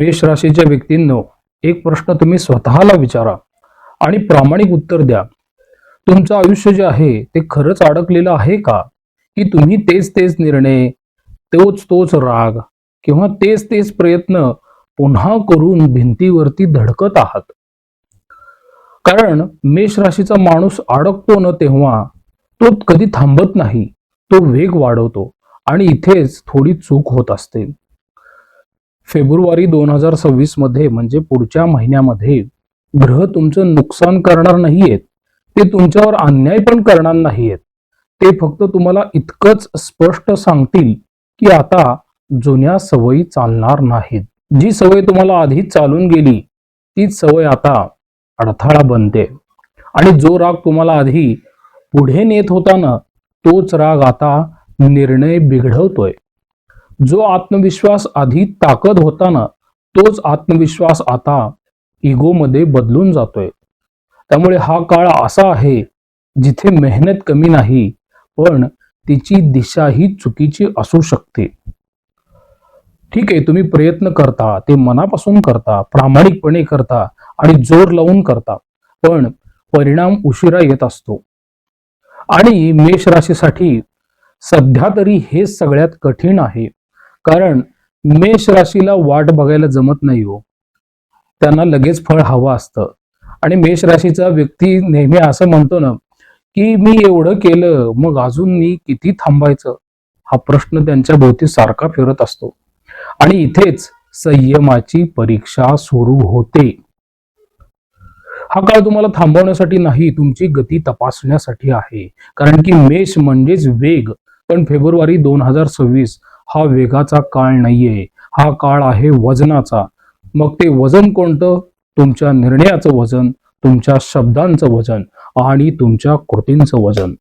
मेष राशीच्या व्यक्तींनो एक प्रश्न तुम्ही स्वतःला विचारा आणि प्रामाणिक उत्तर द्या. तुमचं आयुष्य जे आहे ते खरंच अडकलेलं आहे का? की तुम्ही तेच तेच निर्णय तोच तोच राग किंवा तेच तेच प्रयत्न पुन्हा करून भिंतीवरती धडकत आहात? कारण मेष राशीचा माणूस अडकतो न तेव्हा तो कधी थांबत नाही तो वेग वाढवतो आणि इथेच थोडी चूक होत असते. फेब्रुवारी दोन हजार सव्वीसमध्ये म्हणजे पुढच्या महिन्यामध्ये ग्रह तुमचं नुकसान करणार नाहीयेत. ते तुमच्यावर अन्याय पण करणार नाहीयेत. ते फक्त तुम्हाला इतकंच स्पष्ट सांगतील की आता जुन्या सवयी चालणार नाहीत. जी सवय तुम्हाला आधीच चालून गेली तीच सवय आता अडथळा बनते. आणि जो राग तुम्हाला आधी पुढे नेत होता ना तोच राग आता निर्णय बिघडवतोय. जो आत्मविश्वास आधी ताकद होता ना तोच आत्मविश्वास आता इगोमध्ये बदलून जातोय. त्यामुळे हा काळ असा आहे जिथे मेहनत कमी नाही पण तिची दिशा ही चुकीची असू शकते. ठीक आहे तुम्ही प्रयत्न करता ते मनापासून करता प्रामाणिकपणे करता आणि जोर लावून करता पण परिणाम उशिरा येत असतो. आणि मेष राशीसाठी सध्या तरी हे सगळ्यात कठीण आहे. कारण मेष राशीला वाट बघायला जमत नाही हो. त्यांना लगेच फळ हवं असतं. आणि मेष राशीचा व्यक्ती नेहमी असं म्हणतो ना की मी एवढं केलं मग अजून मी किती थांबायचं? हा प्रश्न त्यांच्या भोवती सारखा फिरत असतो. आणि इथेच संयमाची परीक्षा सुरू होते. हा काळ तुम्हाला थांबवण्यासाठी नाही तुमची गती तपासण्यासाठी आहे. कारण की मेष म्हणजेच वेग. पण फेब्रुवारी दोन हजार सव्वीस हा वेगाचा काळ नाहीये. हा काळ आहे वजनाचा. मग ते वजन कोणतं? तुमच्या निर्णयाचं वजन तुमच्या शब्दांचं वजन आणि तुमच्या कृतींचं वजन.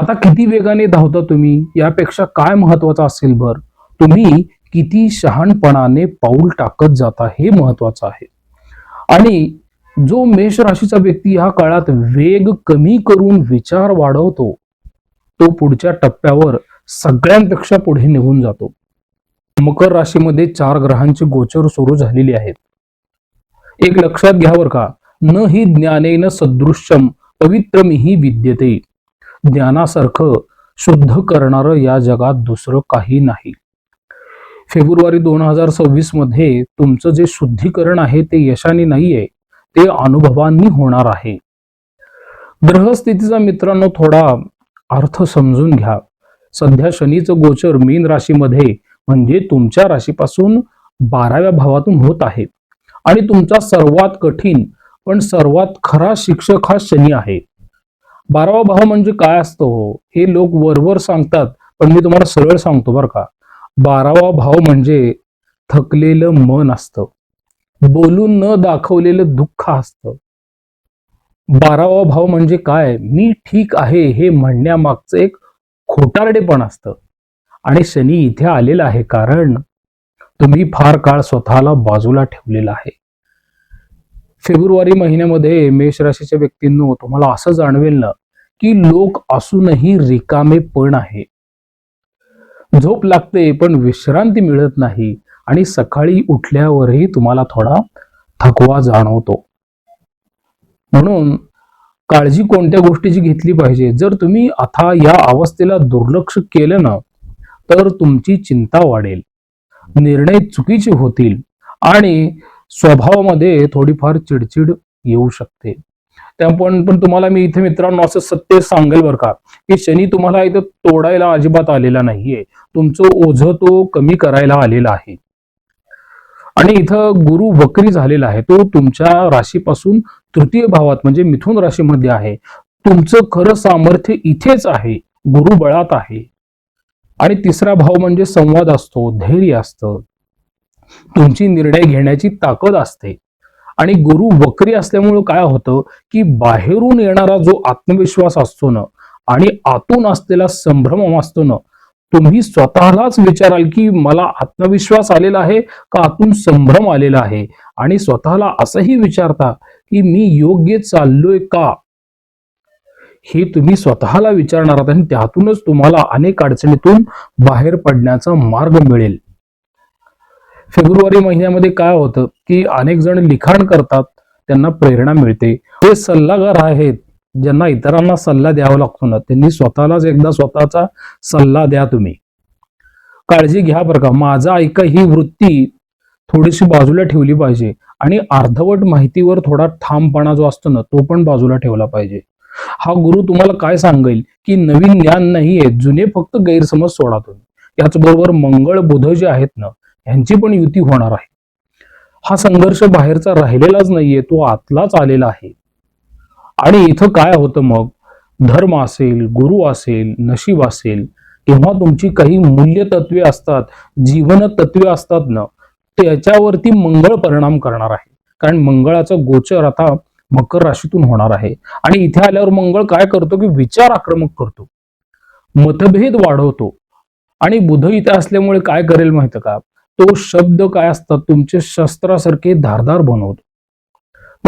आता किती वेगाने धावता तुम्ही? यापेक्षा काय महत्वाचं असेल बर? तुम्ही किती शहाणपणाने पाऊल टाकत जाता हे महत्वाचं आहे. आणि जो मेष राशीचा व्यक्ती ह्या काळात वेग कमी करून विचार वाढवतो तो पुढच्या टप्प्यावर सगळ्यांपेक्षा पुढे निघून जातो. मकर राशीमध्ये चार ग्रहांची गोचर सुरू झालेली आहेत. एक लक्षात घ्यावर का न ही ज्ञानेन सदृश्यम पवित्रमिही विद्यते. ज्ञानासारखं शुद्ध करणारं या जगात दुसरं काही नाही. फेब्रुवारी दोन हजार सव्वीसमध्ये तुमचं जे शुद्धीकरण आहे ते यशाने नाहीये ते अनुभवांनी होणार आहे. ग्रहस्थितीचा मित्रांनो थोडा अर्थ समजून घ्या. सध्या शनीचं गोचर मीन राशीमध्ये म्हणजे तुमच्या राशीपासून बाराव्या भावातून होत आहे. आणि तुमचा सर्वात कठीण पण सर्वात खरा शिक्षक हा शनी आहे. बारावा भाव म्हणजे काय असतो? हो हे लोक वरवर सांगतात पण मी तुम्हाला सरळ सांगतो बरं का. बारावा भाव म्हणजे थकलेलं मन असतं. बोलून न दाखवलेलं दुःख असतं. बारावा भाव म्हणजे काय? मी ठीक आहे हे म्हणण्यामागचं एक खोटारडेपण असतं. आणि शनी इथे आलेला आहे कारण तुम्ही फार काळ स्वतःला बाजूला ठेवलेला आहे. फेब्रुवारी महिन्यामध्ये मेष राशीच्या व्यक्तींनो तुम्हाला असं जाणवेल ना की लोक असूनही रिकामे पण आहे. झोप लागते पण विश्रांती मिळत नाही आणि सकाळी उठल्यावरही तुम्हाला थोडा थकवा जाणवतो. म्हणून काळजी कोणत्या गोष्टीची घेतली पाहिजे? जर तुम्ही आता या अवस्थेला दुर्लक्ष केलं ना तर तुमची चिंता वाढेल. निर्णय चुकीचे होतील आणि स्वभावामध्ये थोडीफार चिडचिड येऊ शकते. त्यापण पण तुम्हाला मी इथे मित्रांनो असं सत्य सांगेल बरं का की शनी तुम्हाला इथं तोडायला अजिबात आलेला नाहीये. तुमचं ओझ तो कमी करायला आलेला आहे. आणि इथं गुरु वक्री झालेला आहे. तो तुमच्या राशीपासून तृतीय भावात म्हणजे मिथुन राशीमध्ये आहे. तुमचं खरं सामर्थ्य इथेच आहे. गुरु बळात आहे. आणि तिसरा भाव म्हणजे संवाद असतो धैर्य असतं. तुमची निर्णय घेण्याची ताकद असते. आणि गुरु वक्री असल्यामुळे काय होतं की बाहेरून येणारा जो आत्मविश्वास असतो ना आणि आतून असलेला संभ्रम असतो ना तुम्ही स्वतःलाच विचाराल की मला आत्मविश्वास आलेला आहे का आतून संभ्रम आलेला आहे? आणि स्वतःला असंही विचारता की मी योग्य चाललोय का? हे तुम्ही स्वतःला विचारणार आहात आणि त्यातूनच तुम्हाला अनेक अडचणीतून बाहेर पडण्याचा मार्ग मिळेल. फेब्रुवारी महिन्यामध्ये काय होतं की अनेक जण लिखाण करतात त्यांना प्रेरणा मिळते. हे सल्लागार आहेत ज्यांना इतरांना सल्ला द्यावा लागतो ना त्यांनी स्वतःलाच एकदा स्वतःचा सल्ला द्या तुम्ही. काळजी घ्या बरं का. माझा ऐका ही वृत्ती थोडीशी बाजूला ठेवली पाहिजे आणि अर्धवट माहितीवर थोडा ठामपणा जो असतो ना तो पण बाजूला ठेवला पाहिजे. हा गुरु तुम्हाला काय सांगेल? की नवीन ज्ञान नाहीये जुने फक्त गैरसमज सोडा तुम्ही. याचबरोबर मंगळ बुध जे आहेत ना यांची पण युती होणार आहे. हा संघर्ष बाहेरचा राहिलेलाच नाहीये तो आतलाच आलेला आहे. आणि इथं काय होतं मग? धर्म असेल गुरु असेल नशीब असेल तेव्हा तुमची काही मूल्य तत्वे असतात जीवन तत्वे असतात ना त्याच्यावरती मंगळ परिणाम करणार आहे. कारण मंगळाचं गोचर आता मकर राशीतून होणार आहे. आणि इथे आल्यावर मंगळ काय करतो की विचार आक्रमक करतो. मतभेद वाढवतो. आणि बुध इथे असल्यामुळे काय करेल माहीत का? तो शब्द काय असतात? तुमचे शस्त्रासारखे धारदार बनवतो.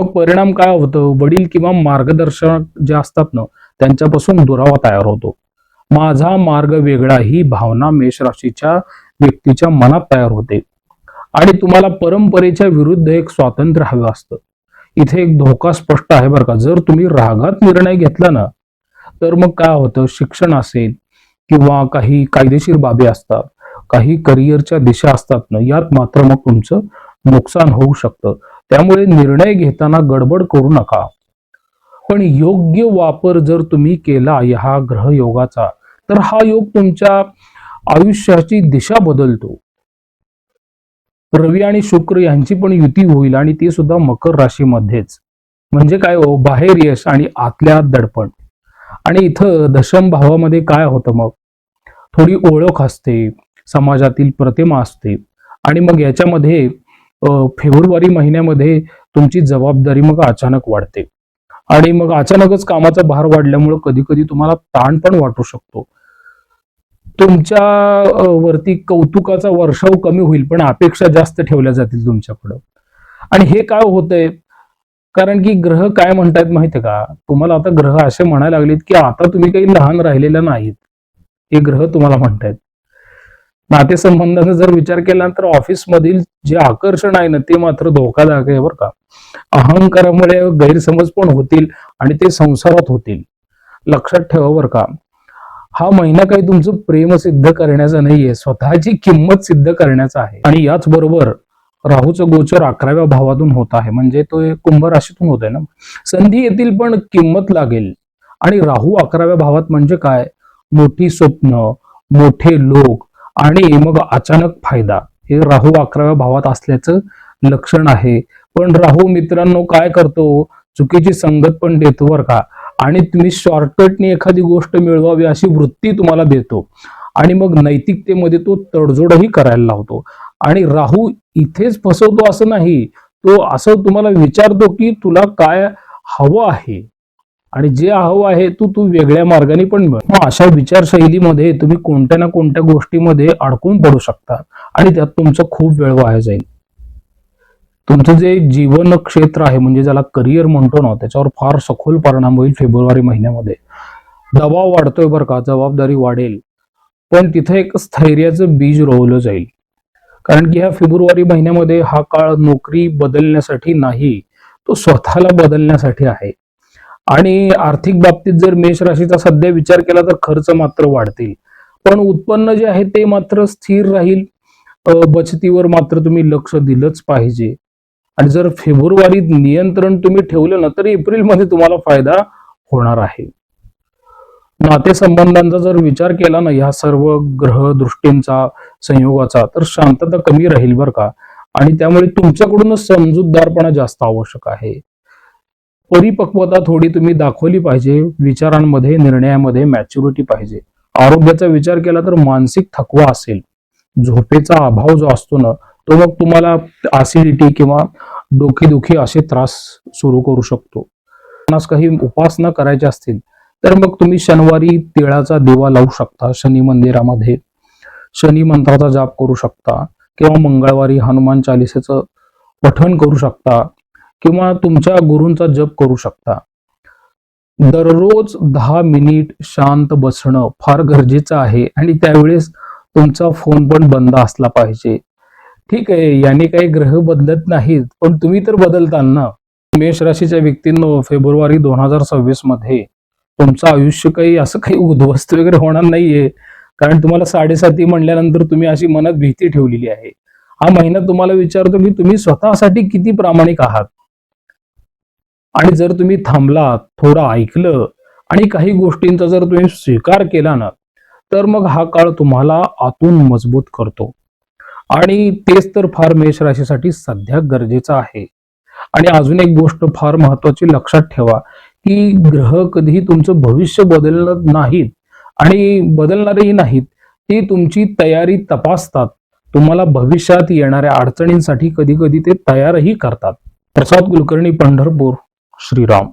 मग परिणाम काय होतं? वडील किंवा मार्गदर्शक जे असतात ना त्यांच्यापासून दुरावा तयार होतो. माझा मार्ग वेगळा ही भावना मेष राशीच्या व्यक्तीच्या मनात तयार होते. आणि तुम्हाला परंपरेच्या विरुद्ध एक स्वातंत्र्य हवं असतं. इथे एक धोका स्पष्ट आहे बरं का. जर तुम्ही रागात निर्णय घेतला ना तर मग काय होतं? शिक्षण असेल किंवा काही कायदेशीर बाबी असतात काही करिअरच्या दिशा असतात ना यात मात्र मग तुमचं नुकसान होऊ शकतं. त्यामुळे निर्णय घेताना गडबड करू नका. पण योग्य वापर जर तुम्ही केला ह्या ग्रहयोगाचा तर हा योग तुमच्या आयुष्याची दिशा बदलतो. रवी आणि शुक्र यांची पण युती होईल आणि ती सुद्धा मकर राशीमध्येच. म्हणजे काय हो? बाहेर यश आणि आतल्या दडपण. आणि इथं दशम भावामध्ये काय होतं मग? थोडी ओळख असते समाजातील प्रतिमा असते. आणि मग याच्यामध्ये फेब्रुवारी महिन्यामध्ये तुमची जबाबदारी मग अचानक वाढते. आणि मग अचानकच कामाचा भार वाढल्यामुळे कधी कधी तुम्हाला ताण पण वाटू शकतो. तुमच्या वरती कौतुकाचा वर्षाव कमी होईल पण अपेक्षा जास्त ठेवल्या जातील तुमच्याकडं. आणि हे काय होतंय? कारण की ग्रह काय म्हणतायत माहितीये का? तुम्हाला आता ग्रह असे म्हणायला लागलेत की आता तुम्ही काही लहान राहिलेला नाहीत. हे ग्रह तुम्हाला म्हणतायत. नातेसंबंधाचा जर विचार केला तर ऑफिस मधील जे आकर्षण आहे ना ते मात्र धोकादायक आहे बरं का. अहंकारामुळे गैरसमज पण होतील आणि ते संसारात होतील. लक्षात ठेवा बरं का. हा महिना काही तुमचं प्रेम सिद्ध करण्याचा नाहीये स्वतःची किंमत सिद्ध करण्याचा आहे. आणि याच बरोबर राहूचं गोचर अकराव्या भावातून होत आहे. म्हणजे तो कुंभ राशीतून होत आहे ना? संधी येतील पण किंमत लागेल. आणि राहू अकराव्या भावात म्हणजे काय? मोठी स्वप्न मोठे लोक आणि मग अचानक फायदा. हे राहू अकराव्या भावात असल्याचं लक्षण आहे. पण राहू मित्रांनो काय करतो? चुकीची संगत पण देतो बर का. आणि तुम्ही शॉर्टकटने एखादी गोष्ट मिळवावी अशी वृत्ती तुम्हाला देतो. आणि मग नैतिकतेमध्ये तो तडजोडही करायला लावतो. आणि राहू इथेच फसवतो असं नाही. तो असं तुम्हाला विचारतो की तुला काय हवं आहे? आणि जे हवं आहे तू तू वेगळ्या मार्गाने पण मिळ अशा विचारशैलीमध्ये तुम्ही कोणत्या ना कोणत्या गोष्टीमध्ये अडकून पडू शकता. आणि त्यात तुमचा खूप वेळ वाया जाईल. तुमचं जे जीवन क्षेत्र आहे म्हणजे ज्याला करिअर म्हणतो ना त्याच्यावर फार सखोल परिणाम होईल फेब्रुवारी महिन्यामध्ये. दबाव वाढतोय बरं का जबाबदारी वाढेल. पण तिथे एक स्थैर्याचं बीज रोवलं जाईल. कारण की ह्या फेब्रुवारी महिन्यामध्ये हा काळ नोकरी बदलण्यासाठी नाही तो स्वतःला बदलण्यासाठी आहे. आणि आर्थिक बाबतीत जर मेष राशीचा सध्या विचार केला तर खर्च मात्र वाढतील. पण उत्पन्न जे आहे ते मात्र स्थिर राहील. बचतीवर मात्र तुम्ही लक्ष दिलंच पाहिजे. आणि जर फेब्रुवारीत नियंत्रण तुम्ही ठेवलं ना तर एप्रिलमध्ये तुम्हाला फायदा होणार आहे. नातेसंबंधांचा जर विचार केला ना ह्या सर्व ग्रह दृष्टींचा संयोगाचा तर शांतता कमी राहील बरं का. आणि त्यामुळे तुमच्याकडूनच समजूतदारपणा जास्त आवश्यक आहे. परिपक्वता थोडी तुम्ही दाखवली पाहिजे विचारांमध्ये निर्णयामध्ये मॅच्युरिटी पाहिजे. आरोग्याचा विचार केला तर मानसिक थकवा असेल. झोपेचा अभाव जो असतो ना तो मग तुम्हाला ऍसिडिटी किंवा डोकेदुखी असे त्रास सुरू करू शकतो. आपणास काही उपासना करायच्या असतील तर मग तुम्ही शनिवारी तिळाचा दिवा लावू शकता शनी मंदिरामध्ये. शनी मंत्राचा जाप करू शकता किंवा मंगळवारी हनुमान चालिसेचं पठण करू शकता किंवा तुमच्या गुरूंचा जप करू शकता. दररोज दहा मिनिट शांत बसणं फार गरजेचं आहे आणि त्यावेळेस तुमचा फोन पण बंद असला पाहिजे. ठीक आहे याने काही ग्रह बदलत नाहीत. पण तुम्ही तर बदलताल ना मेष राशीच्या व्यक्तींनो फेब्रुवारी दोन हजार सव्वीसमध्ये तुमचं आयुष्य काही असं काही उद्ध्वस्त वगैरे होणार नाहीये. कारण तुम्हाला साडेसाती म्हणल्यानंतर तुम्ही अशी मनात भीती ठेवलेली आहे. हा महिना तुम्हाला विचारतो की तुम्ही स्वतःसाठी किती प्रामाणिक आहात? आणि जर तुम्ही थांबलात थोडं ऐकलं आणि काही गोष्टींचा जर तुम्ही स्वीकार केला ना तर मग हा काळ तुम्हाला आतून मजबूत करतो. आणि तेच तर फार मेष राशीसाठी सध्या गरजेचं आहे. आणि अजून एक गोष्ट फार महत्वाची लक्षात ठेवा की ग्रह कधीही तुमचं भविष्य बदलणार नाहीत आणि बदलणारेही नाहीत ती तुमची तयारी तपासतात. तुम्हाला भविष्यात येणाऱ्या अडचणींसाठी कधी कधी ते तयारही करतात. प्रसाद कुलकर्णी पंढरपूर श्रीराम.